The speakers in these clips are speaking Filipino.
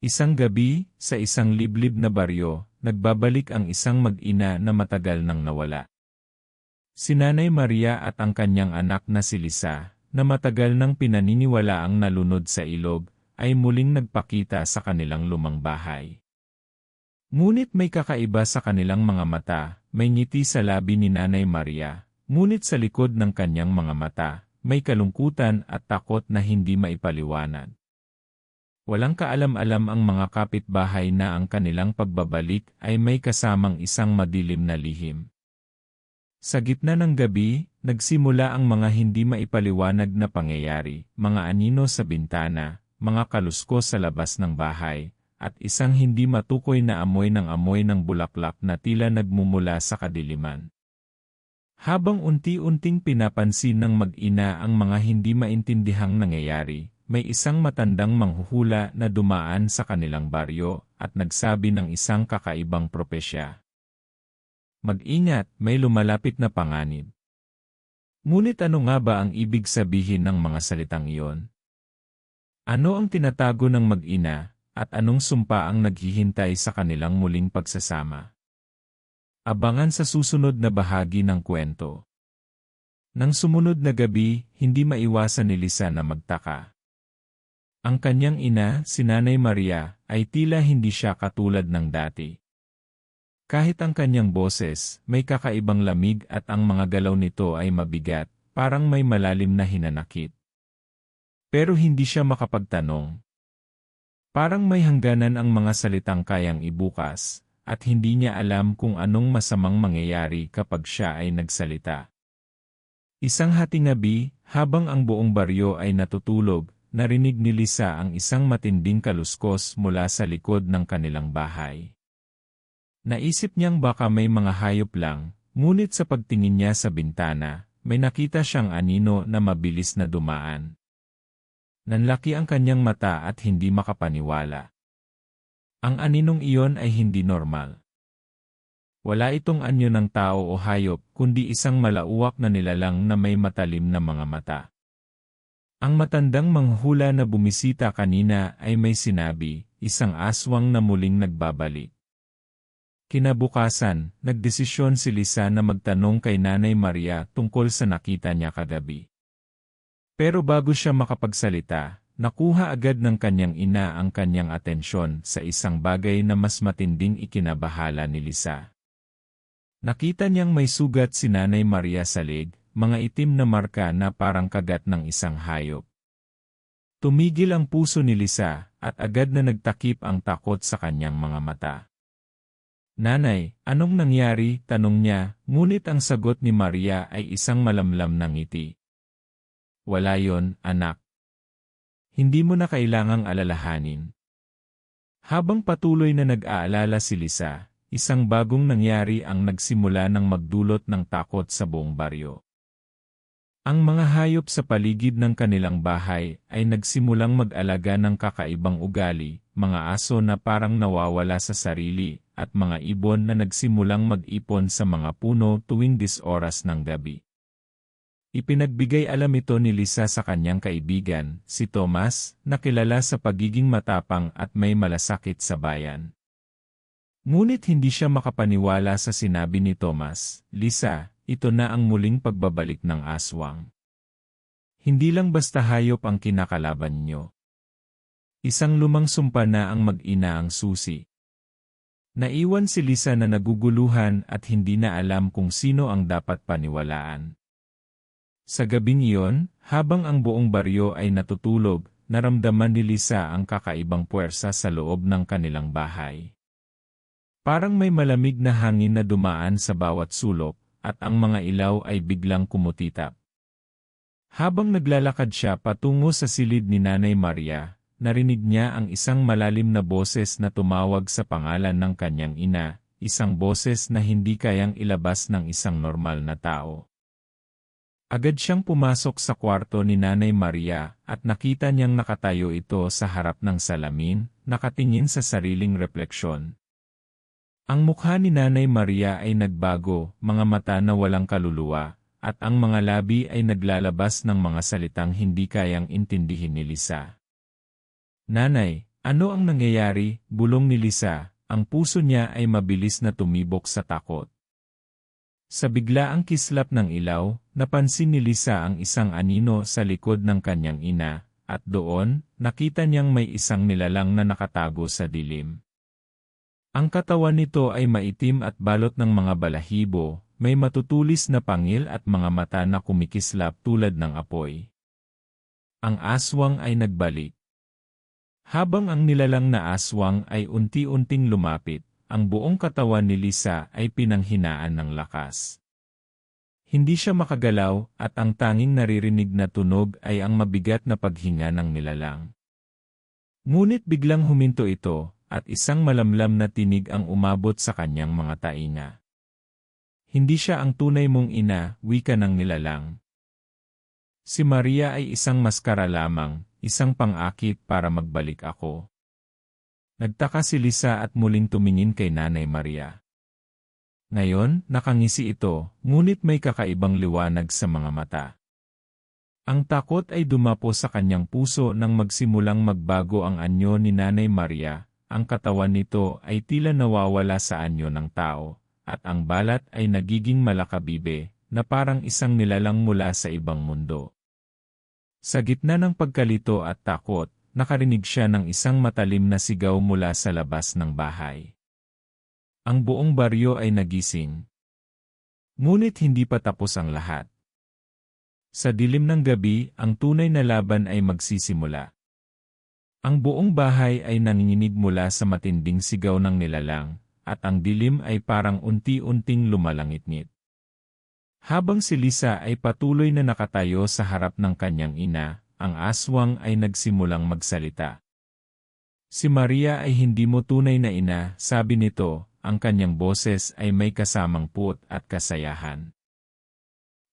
Isang gabi, sa isang liblib na baryo, nagbabalik ang isang mag-ina na matagal nang nawala. Si Nanay Maria at ang kanyang anak na si Lisa, na matagal nang pinaniniwala ang nalunod sa ilog, ay muling nagpakita sa kanilang lumang bahay. Ngunit may kakaiba sa kanilang mga mata, may ngiti sa labi ni Nanay Maria, ngunit sa likod ng kanyang mga mata, may kalungkutan at takot na hindi maipaliwanag. Walang kaalam-alam ang mga kapitbahay na ang kanilang pagbabalik ay may kasamang isang madilim na lihim. Sa gitna ng gabi, nagsimula ang mga hindi maipaliwanag na pangyayari, mga anino sa bintana, mga kalusko sa labas ng bahay, at isang hindi matukoy na amoy ng amoy ng bulaklak na tila nagmumula sa kadiliman. Habang unti-unting pinapansin ng mag-ina ang mga hindi maintindihang nangyayari, may isang matandang manghuhula na dumaan sa kanilang baryo at nagsabi ng isang kakaibang propesya. Mag-ingat, may lumalapit na panganib. Ngunit ano nga ba ang ibig sabihin ng mga salitang iyon? Ano ang tinatago ng mag-ina, at anong sumpa ang naghihintay sa kanilang muling pagsasama? Abangan sa susunod na bahagi ng kwento. Nang sumunod na gabi, hindi maiwasan ni Lisa na magtaka. Ang kanyang ina, si Nanay Maria, ay tila hindi siya katulad ng dati. Kahit ang kanyang boses, may kakaibang lamig at ang mga galaw nito ay mabigat, parang may malalim na hinanakit. Pero hindi siya makapagtanong. Parang may hangganan ang mga salitang kayang ibukas, at hindi niya alam kung anong masamang mangyayari kapag siya ay nagsalita. Isang hating gabi, habang ang buong baryo ay natutulog, narinig ni Lisa ang isang matinding kaluskos mula sa likod ng kanilang bahay. Naisip niyang baka may mga hayop lang, ngunit sa pagtingin niya sa bintana, may nakita siyang anino na mabilis na dumaan. Nanlaki ang kanyang mata at hindi makapaniwala. Ang aninong iyon ay hindi normal. Wala itong anyo ng tao o hayop, kundi isang malauwak na nilalang na may matalim na mga mata. Ang matandang manghula na bumisita kanina ay may sinabi, isang aswang na muling nagbabalik. Kinabukasan, nagdesisyon si Lisa na magtanong kay Nanay Maria tungkol sa nakita niya kagabi. Pero bago siya makapagsalita, nakuha agad ng kanyang ina ang kanyang atensyon sa isang bagay na mas matinding ikinabahala ni Lisa. Nakita niyang may sugat si Nanay Maria sa leg, mga itim na marka na parang kagat ng isang hayop. Tumigil ang puso ni Lisa, at agad na nagtakip ang takot sa kanyang mga mata. Nanay, anong nangyari? Tanong niya, ngunit ang sagot ni Maria ay isang malamlam na ngiti. Wala yon, anak. Hindi mo na kailangang alalahanin. Habang patuloy na nag-aalala si Lisa, isang bagong nangyari ang nagsimula ng magdulot ng takot sa buong baryo. Ang mga hayop sa paligid ng kanilang bahay ay nagsimulang mag-alaga ng kakaibang ugali, mga aso na parang nawawala sa sarili, at mga ibon na nagsimulang mag-ipon sa mga puno tuwing disoras ng gabi. Ipinagbigay alam ito ni Lisa sa kanyang kaibigan, si Thomas, na kilala sa pagiging matapang at may malasakit sa bayan. Ngunit hindi siya makapaniwala sa sinabi ni Thomas, Lisa, ito na ang muling pagbabalik ng aswang. Hindi lang basta hayop ang kinakalaban nyo. Isang lumang sumpa na ang mag-ina ang susi. Naiwan si Lisa na naguguluhan at hindi na alam kung sino ang dapat paniwalaan. Sa gabing iyon, habang ang buong baryo ay natutulog, naramdaman ni Lisa ang kakaibang puwersa sa loob ng kanilang bahay. Parang may malamig na hangin na dumaan sa bawat sulok, at ang mga ilaw ay biglang kumutitap. Habang naglalakad siya patungo sa silid ni Nanay Maria, narinig niya ang isang malalim na boses na tumawag sa pangalan ng kanyang ina, isang boses na hindi kayang ilabas ng isang normal na tao. Agad siyang pumasok sa kwarto ni Nanay Maria at nakita niyang nakatayo ito sa harap ng salamin, nakatingin sa sariling refleksyon. Ang mukha ni Nanay Maria ay nagbago, mga mata na walang kaluluwa, at ang mga labi ay naglalabas ng mga salitang hindi kayang intindihin ni Lisa. Nanay, Ano ang nangyayari? Bulong ni Lisa, ang puso niya ay mabilis na tumibok sa takot. Sa biglaang kislap ng ilaw, napansin ni Lisa ang isang anino sa likod ng kanyang ina, at doon, nakita niyang may isang nilalang na nakatago sa dilim. Ang katawan nito ay maitim at balot ng mga balahibo, may matutulis na pangil at mga mata na kumikislap tulad ng apoy. Ang aswang ay nagbalik. Habang ang nilalang na aswang ay unti-unting lumapit, ang buong katawan ni Lisa ay pinanghinaan ng lakas. Hindi siya makagalaw at ang tanging naririnig na tunog ay ang mabigat na paghinga ng nilalang. Ngunit biglang huminto ito at isang malamlam na tinig ang umabot sa kanyang mga tainga. Hindi siya ang tunay mong ina, wika ng nilalang. Si Maria ay isang maskara lamang, isang pang-akit para magbalik ako. Nagtaka si Lisa at muling tumingin kay Nanay Maria. Ngayon, nakangisi ito, ngunit may kakaibang liwanag sa mga mata. Ang takot ay dumapo sa kanyang puso nang magsimulang magbago ang anyo ni Nanay Maria, ang katawan nito ay tila nawawala sa anyo ng tao, at ang balat ay nagiging malakabibe, na parang isang nilalang mula sa ibang mundo. Sa gitna ng pagkalito at takot, nakarinig siya ng isang matalim na sigaw mula sa labas ng bahay. Ang buong baryo ay nagising. Ngunit hindi pa tapos ang lahat. Sa dilim ng gabi, ang tunay na laban ay magsisimula. Ang buong bahay ay nanginginig mula sa matinding sigaw ng nilalang, at ang dilim ay parang unti-unting lumalangit-ngit. Habang si Lisa ay patuloy na nakatayo sa harap ng kanyang ina, ang aswang ay nagsimulang magsalita. Si Maria ay hindi mo tunay na ina, sabi nito, ang kanyang boses ay may kasamang put at kasayahan.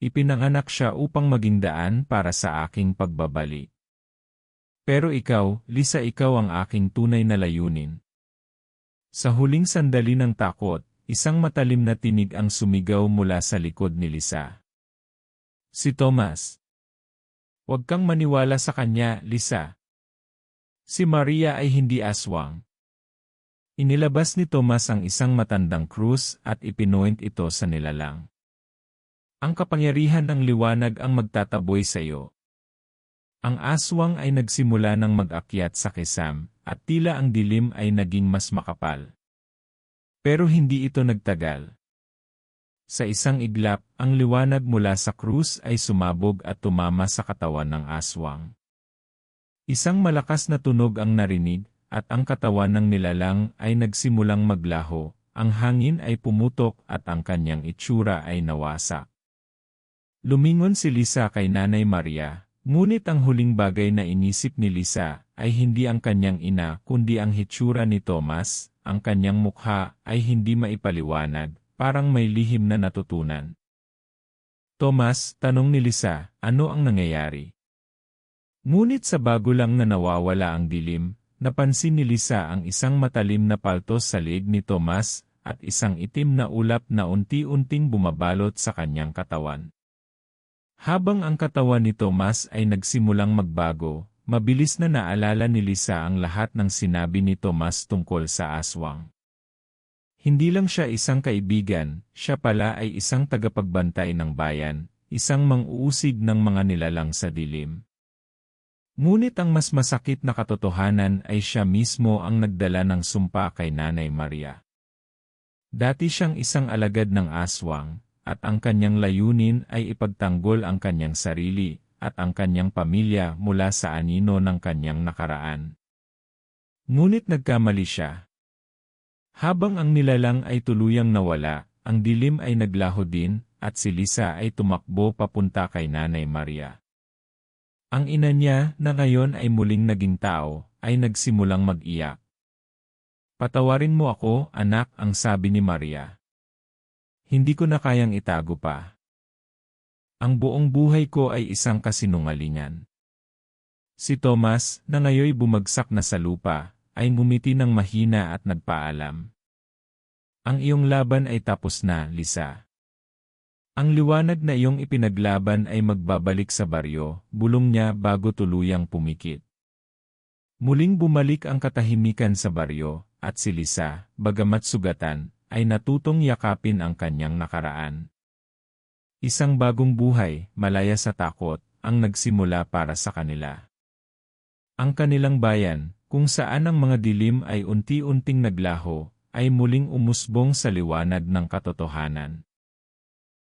Ipinanganak siya upang maging daan para sa aking pagbabalik. Pero ikaw, Lisa ikaw ang aking tunay na layunin. Sa huling sandali ng takot, Isang matalim na tinig ang sumigaw mula sa likod ni Lisa. Si Thomas. Huwag kang maniwala sa kanya, Lisa. Si Maria ay hindi aswang. Inilabas ni Thomas ang isang matandang krus at ipinoint ito sa nilalang. Ang kapangyarihan ng liwanag ang magtataboy sa iyo. Ang aswang ay nagsimula ng mag-akyat sa kisam, at tila ang dilim ay naging mas makapal. Pero hindi ito nagtagal. Sa isang iglap, ang liwanag mula sa krus ay sumabog at tumama sa katawan ng aswang. Isang malakas na tunog ang narinig, at ang katawan ng nilalang ay nagsimulang maglaho, ang hangin ay pumutok at ang kanyang itsura ay nawasak. Lumingon si Lisa kay Nanay Maria, ngunit ang huling bagay na inisip ni Lisa ay hindi ang kanyang ina kundi ang hitsura ni Thomas, ang kanyang mukha ay hindi maipaliwanag, parang may lihim na natutunan. Thomas, tanong ni Lisa, ano ang nangyayari? Ngunit sa bago lang na nawawala ang dilim, napansin ni Lisa ang isang matalim na paltos sa leeg ni Thomas at isang itim na ulap na unti-unting bumabalot sa kanyang katawan. Habang ang katawan ni Thomas ay nagsimulang magbago, Mabilis na naalala ni Lisa ang lahat ng sinabi ni Tomas tungkol sa aswang. Hindi lang siya isang kaibigan, siya pala ay isang tagapagbantay ng bayan, isang mang-uusig ng mga nilalang sa dilim. Ngunit ang mas masakit na katotohanan ay siya mismo ang nagdala ng sumpa kay Nanay Maria. Dati siyang isang alagad ng aswang, at ang kanyang layunin ay ipagtanggol ang kanyang sarili, at ang kanyang pamilya mula sa anino ng kanyang nakaraan. Ngunit nagkamali siya. Habang ang nilalang ay tuluyang nawala, ang dilim ay naglaho din, at si Lisa ay tumakbo papunta kay Nanay Maria. Ang ina niya, na ngayon ay muling naging tao, ay nagsimulang mag-iyak. Patawarin mo ako, anak, ang sabi ni Maria. Hindi ko na kayang itago pa. Ang buong buhay ko ay isang kasinungalingan. Si Thomas, na ngayoy bumagsak na sa lupa, ay ngumiti ng mahina at nagpaalam. Ang iyong laban ay tapos na, Lisa. Ang liwanag na iyong ipinaglaban ay magbabalik sa baryo, bulong niya bago tuluyang pumikit. Muling bumalik ang katahimikan sa baryo, at si Lisa, bagamat sugatan, ay natutong yakapin ang kanyang nakaraan. Isang bagong buhay, malaya sa takot, ang nagsimula para sa kanila. Ang kanilang bayan, kung saan ang mga dilim ay unti-unting naglaho, ay muling umusbong sa liwanag ng katotohanan.